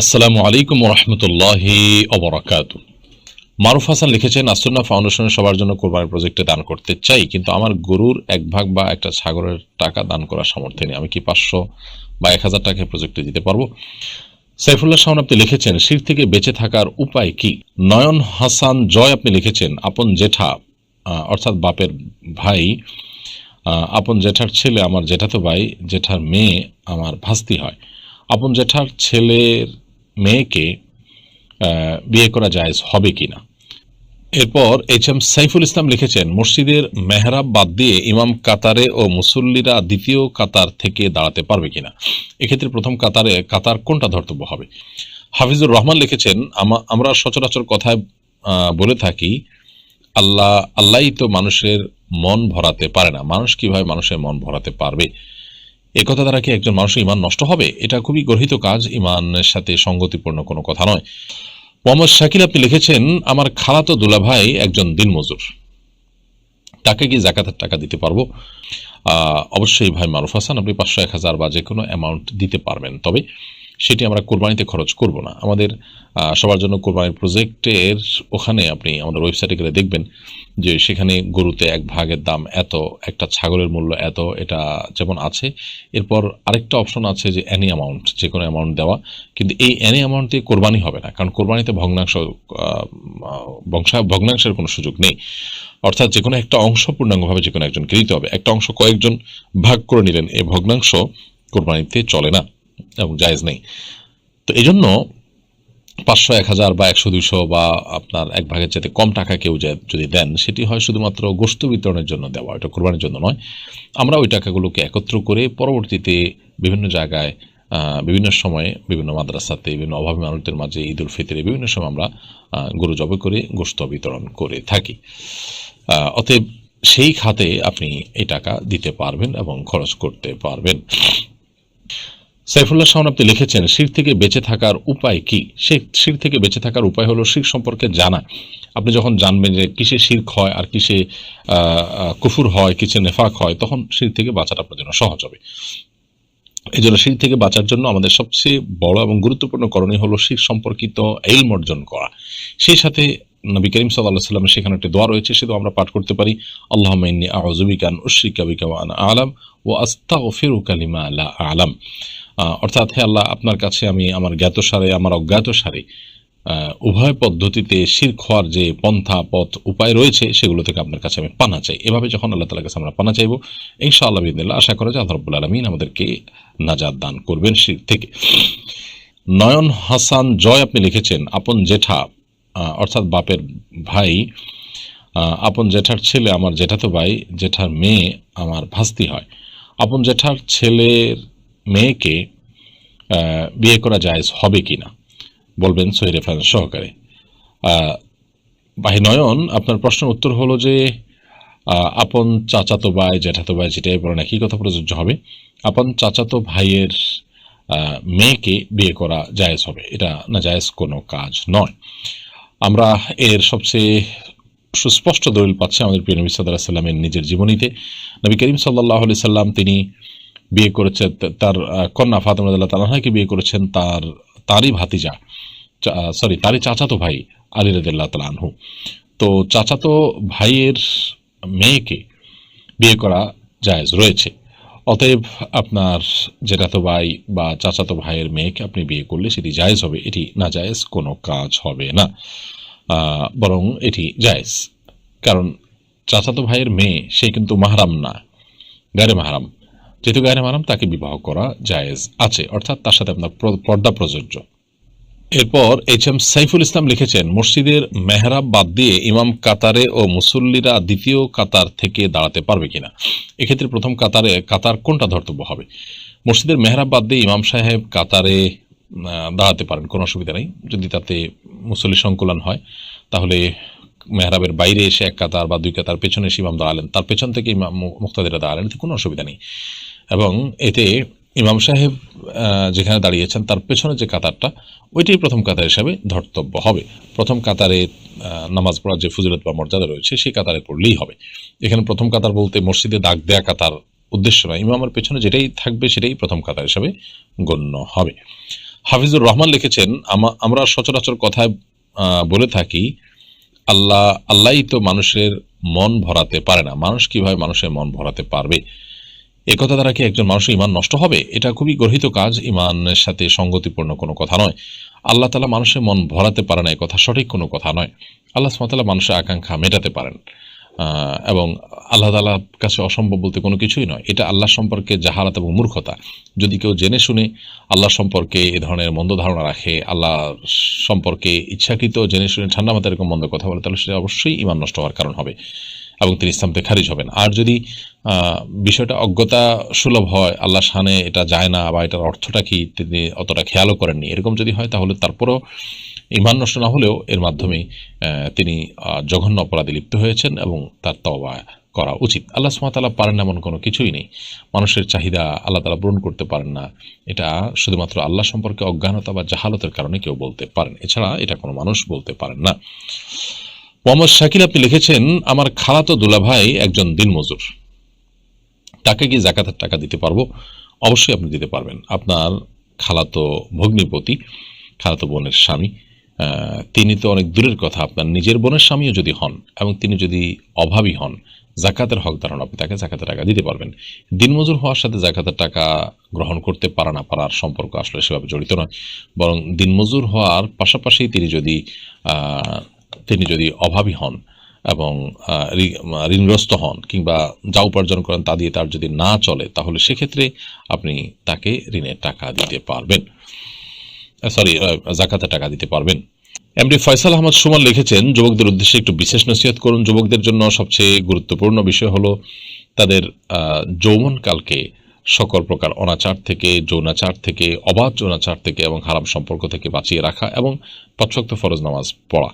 আসসালামু আলাইকুম রহমতুল্লাহি অবরাকাত মারুফ হাসান লিখেছেন আসন্না ফাউন্ডেশনের সবার জন্য কোরবানির প্রজেক্টে দান করতে চাই, কিন্তু আমার গরুর এক ভাগ বা একটা ছাগলের টাকা দান করার সামর্থ্য নেই। আমি কি পাঁচশো বা এক হাজার টাকা প্রজেক্টে দিতে পারব? সাইফুল্লাহ শাহন আপনি লিখেছেন, শির থেকে বেঁচে থাকার উপায় কি? নয়ন হাসান জয় আপনি লিখেছেন, আপন জেঠা অর্থাৎ বাপের ভাই আপন জেঠার ছেলে, আমার জেঠাতো ভাই, জেঠার মেয়ে, আমার ভাস্তি হয়। আপন জেঠার ছেলের মেয়েকে বিয়ে করা জায়েজ হবে কিনা। এরপর এইচ এম সাইফুল ইসলাম লিখেছেন, মসজিদের মেহরাব বাদ দিয়ে ইমাম কাতারে ও মুসল্লিরা দ্বিতীয় কাতার থেকে দাঁড়াতে পারবে কিনা। এক্ষেত্রে প্রথম কাতারে, কাতার কোনটা ধর্তব্য হবে? হাফিজুর রহমান লিখেছেন আমরা সচরাচর কথায় বলে থাকি, আল্লাহ, আল্লাহই তো মানুষের মন ভরাতে পারে না। মানুষ কীভাবে মানুষের মন ভরাতে পারবে? এ কথা দ্বারা কি একজন মানুষের ইমান নষ্ট হবে? এটা খুবই গর্হিত কাজ ইমানের সাথে সঙ্গতিপূর্ণ কোনো কথা নয়। মোহাম্মদ শাকিল আপনি লিখেছেন, আমার খালাতো দুলাভাই একজন দিনমজুর। তাকে কি জাকাতের টাকা দিতে পারব? অবশ্যই ভাই মারুফ হাসান, আপনি পাঁচশো এক হাজার বা যে কোনো অ্যামাউন্ট দিতে পারবেন। তবে সেটি আমরা কোরবানিতে খরচ করব না। আমাদের সবার জন্য কোরবানির প্রজেক্টের ওখানে আপনি আমাদের ওয়েবসাইটে গেলে দেখবেন যে সেখানে গরুতে এক ভাগের দাম এত, একটা ছাগলের মূল্য এত, এটা যেমন আছে। এরপর আরেকটা অপশন আছে যে অ্যানি অ্যামাউন্ট যে কোনো অ্যামাউন্ট দেওয়া। কিন্তু এই অ্যানি অ্যামাউন্ট দিয়ে কোরবানি হবে না, কারণ কোরবানিতে ভগ্নাংশ বংশা, ভগ্নাংশের কোনো সুযোগ নেই। অর্থাৎ যে কোনো একটা অংশ পূর্ণাঙ্গভাবে যে কোনো একজনকে দিতে হবে। একটা অংশ কয়েকজন ভাগ করে নিলেন, এই ভগ্নাংশ কোরবানিতে চলে না। এবং জায়েজ নেই। তো এই জন্য পাঁচশো এক হাজার বা একশো, দুইশো বা আপনার এক ভাগের চাইতে কম টাকা কেউ যদি দেন, সেটি হয় শুধুমাত্র গোস্ত বিতরণের জন্য দেওয়া, এটা কোরবানির জন্য নয়। আমরা ওই টাকাগুলোকে একত্র করে পরবর্তীতে বিভিন্ন জায়গায় বিভিন্ন সময়ে, বিভিন্ন মাদ্রাসাতে, বিভিন্ন অভাবী মানুষদের মাঝে ঈদ উল ফিতরে বিভিন্ন সময় আমরা গরু জবে করে গোস্ত বিতরণ করে থাকি। অতএব সেই খাতে আপনি এই টাকা দিতে পারবেন এবং খরচ করতে পারবেন। সাইফুল্লাহ শাহন আপনি লিখেছেন, শির থেকে বেঁচে থাকার উপায় কি? সেই শির থেকে বেঁচে থাকার উপায় হলো শির সম্পর্কে জানা। আপনি যখন জানবেন যে কিসে শির্ক হয় আর কিসে কুফুর হয়, কিসে নেফাক হয়, তখন শির থেকে বাঁচাটা আপনার জন্য সহজ হবে। এই জন্য শির থেকে বাঁচার জন্য আমাদের সবচেয়ে বড় এবং গুরুত্বপূর্ণ করণীয় হলো শির সম্পর্কিত এলম অর্জন করা। সেই সাথে নবী করিম সাল্লাহ সাল্লামের সেখানে একটি দোয়া রয়েছে সে আমরা পাঠ করতে পারি। আল্লাহ মাইন্নি আউজুবিকান উশ্রিকা বিকা ওয়া আনা আলাম ও আস্তা ও ফেরু কালিমা আল্লাহ আলাম। অর্থাৎ হে আল্লাহ, আপনার কাছে আমি আমার জ্ঞাত সারে আমার অজ্ঞাত সারে উভয় পদ্ধতিতে শির হওয়ার যে পন্থা, পথ, উপায় রয়েছে, সেগুলো থেকে আপনার কাছে আমি পানা চাই। এভাবে যখন আল্লাহ তালার কাছে আমরা পানা চাইব, ইনশাআল্লাহ বিদিল্লা আশা করা যায় আল্লাহ আলমিন আমাদেরকে নাজাদ দান করবেন শির থেকে। নয়ন হাসান জয় আপনি লিখেছেন, আপন জেঠা অর্থাৎ বাপের ভাই আপন জেঠার ছেলে, আমার জেঠাতো ভাই, জেঠার মেয়ে, আমার ভাস্তি হয়। আপন জেঠার ছেলের মেয়েকে বিয়ে করা জায়েজ হবে কিনা, বলবেন সহি রেফারেন্স সহকারে। ভাই নয়ন, আপনার প্রশ্নের উত্তর হলো যে আপন চাচাতো ভাই, জ্যাঠাতো ভাই যেটাই বলেন, একই কথা প্রযোজ্য হবে। আপন চাচাতো ভাইয়ের মেয়েকে বিয়ে করা জায়েজ হবে। এটা না জায়েজ কোনো কাজ নয়। আমরা এর সবচেয়ে সুস্পষ্ট দলিল পাচ্ছি আমাদের প্রিয় নবী সাল্লাহ সাল্লামের নিজের জীবনীতে। নবী করিম সাল্লাহ সাল্লাম তিনি বিয়ে করেছেন তা- তার কন্যা ফাতেমা রাদিয়াল্লাহু তালাহাকে বিয়ে করেছেন তার, তারই ভাতিজা সরি, তারই চাচাতো ভাই আলী রাদিল্লাহ তালা আনহু। তো চাচাতো ভাইয়ের মেয়েকে বিয়ে করা জায়েজ রয়েছে। অতএব আপনার জেঠাতো ভাই বা চাচাতো ভাইয়ের মেয়েকে আপনি বিয়ে করলে সেটি জায়েজ হবে, এটি না জায়েজ কোনো কাজ হবে না। বরং এটি জায়েজ। কারণ চাচাতো ভাইয়ের মেয়ে, সে কিন্তু মাহারাম না গায়ে মাহারাম। যেহেতু গায়ে মাহারাম তাকে বিবাহ করা জায়েজ আছে। অর্থাৎ তার সাথে আপনার পর্দা প্রযোজ্য। এরপর এইচ এম সাইফুল ইসলাম লিখেছেন, মসজিদের মেহরাব বাদ দিয়ে ইমাম কাতারে ও মুসল্লিরা দ্বিতীয় কাতার থেকে দাঁড়াতে পারবে কিনা? এক্ষেত্রে প্রথম কাতারে, কাতার কোনটা ধর্তব্য হবে? মসজিদের মেহরাব বাদ দিয়ে ইমাম সাহেব কাতারে দাঁড়াতে পারেন, কোনো অসুবিধা নেই। যদি তাতে মুসল্লি সংকুলন হয়, তাহলে মেহরাবের বাইরে এসে এক কাতার বা দুই কাতার পেছনে এসে ইমাম দাঁড়ালেন। তার পেছন থেকে ইমাম মুক্তাদিরা দাঁড়ালেন, কোনো অসুবিধা নেই। এবং এতে ইমাম সাহেব যেখানে দাঁড়িয়েছেন, তার পেছনে যে কাতারটা, ওইটাই প্রথম কাতার হিসাবে ধর্তব্য হবে। প্রথম কাতারে নামাজ পড়ার যে ফজিলত বা মর্যাদা রয়েছে, সেই কাতারে পড়লেই হবে। এখানে প্রথম কাতার বলতে মসজিদে দাগ দেয়া কাতার উদ্দেশ্য নয়, ইমামের পেছনে যেটাই থাকবে, সেটাই প্রথম কাতার হিসাবে গণ্য হবে। হাফিজুর রহমান লিখেছেন, আমা- আমরা সচরাচর কথায় বলে থাকি, আল্লাহ, আল্লাহই তো মানুষের মন ভরাতে পারে না। মানুষ কীভাবে মানুষের মন ভরাতে পারবে? এ কথা দ্বারা কি একজন মানুষের ইমান নষ্ট হবে? এটা খুবই গর্হিত কাজ ইমানের সাথে সঙ্গতিপূর্ণ কোনো কথা নয়। আল্লাহ তালা মানুষের মন ভরাতে পারে না কথা সঠিক কোনো কথা নয়। আল্লাহ সুমতাল্লাহ মানুষের আকাঙ্ক্ষা মেটাতে পারেন। এবং আল্লাহ তালার কাছে অসম্ভব বলতে কোনো কিছুই নয়। এটা আল্লাহ সম্পর্কে জাহালাত এবং মূর্খতা। যদি কেউ জেনে শুনে আল্লাহ সম্পর্কে এ ধরনের মন্দ ধারণা রাখে, আল্লাহ সম্পর্কে ইচ্ছাকৃত জেনে শুনে ঠান্ডা মাথায় এরকম মন্দ কথা বলে, তাহলে সেটা অবশ্যই ইমান নষ্ট হওয়ার কারণ হবে। এবং তিনি ইসলাম থেকে খারিজ হবেন। আর যদি বিষয়টা অজ্ঞতা সুলভ হয়, আল্লাহ শানে এটা যায় না বা এটার অর্থটা কি তিনি অতটা খেয়ালও করেননি, এরকম যদি হয় তাহলে তারপরও ইমান নষ্ট না হলেও এর মাধ্যমে তিনি জঘন্য অপরাধে লিপ্ত হয়েছেন এবং তার তওবা করা উচিত। আল্লাহ সুমাতালা পারেন এমন কোনো কিছুই নেই। মানুষের চাহিদা আল্লাহ তালা পূরণ করতে পারেন না। এটা শুধুমাত্র আল্লাহ সম্পর্কে অজ্ঞানতা বা জাহালতের কারণে কেউ বলতে পারেন। এছাড়া এটা কোনো মানুষ বলতে পারেন না। মোহাম্মদ শাকিল আপনি লিখেছেন, আমার খালাতো দুলাভাই একজন দিনমজুর। তাকে কি জাকাতের টাকা দিতে পারব? অবশ্যই আপনি দিতে পারবেন। আপনার খালাতো ভগ্নিপতি, খালাতো বোনের স্বামী তিনি তো অনেক দূরের কথা। আপনার নিজের বোনের স্বামীও যদি হন এবং তিনি যদি অভাবী হন, জাকাতের হকদার হন আপনি তাকে জাকাতের টাকা দিতে পারবেন। দিনমজুর হওয়ার সাথে জাকাতের টাকা গ্রহণ করতে পারা না পারার সম্পর্ক আসলে সেভাবে জড়িত নয়। বরং দিনমজুর হওয়ার পাশাপাশি তিনি যদি তিনি যদি অভাবী হন এবং ঋণগ্রস্ত হন কিংবা যা উপার্জন করেন তা দিয়ে তার যদি না চলে, তাহলে সেক্ষেত্রে আপনি তাকে ঋণের টাকা দিতে পারবেন। সরি জাকাতের টাকা দিতে পারবেন। এমডি ফয়সাল আহমদ সুমন লিখেছেন, যুবকদের উদ্দেশ্যে একটু বিশেষ নসিহত করুন। যুবকদের জন্য সবচেয়ে গুরুত্বপূর্ণ বিষয় হলো তাদের যৌবনকালকে সকল প্রকার অনাচার থেকে, যৌনাচার থেকে, অবাধ যৌনাচার থেকে এবং হারাম সম্পর্ক থেকে বাঁচিয়ে রাখা এবং পচ্ছক্ত ফরজ নামাজ পড়া।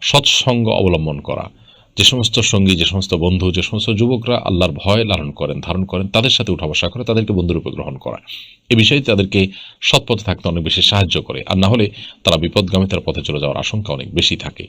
সৎসঙ্গ অবলম্বন করা। যে সমস্ত সঙ্গী, যে সমস্ত বন্ধু, যে সমস্ত যুবকরা আল্লাহর ভয় লালন করেন, ধারণ করেন, তাদের সাথে উঠা বসা করে তাদেরকে বন্ধুরূপে গ্রহণ করা। এ বিষয়ে তাদেরকে সৎ পথে থাকতে অনেক বেশি সাহায্য করে। আর না হলে তারা বিপদগামী, তার পথে চলে যাওয়ার আশঙ্কা অনেক বেশি থাকে।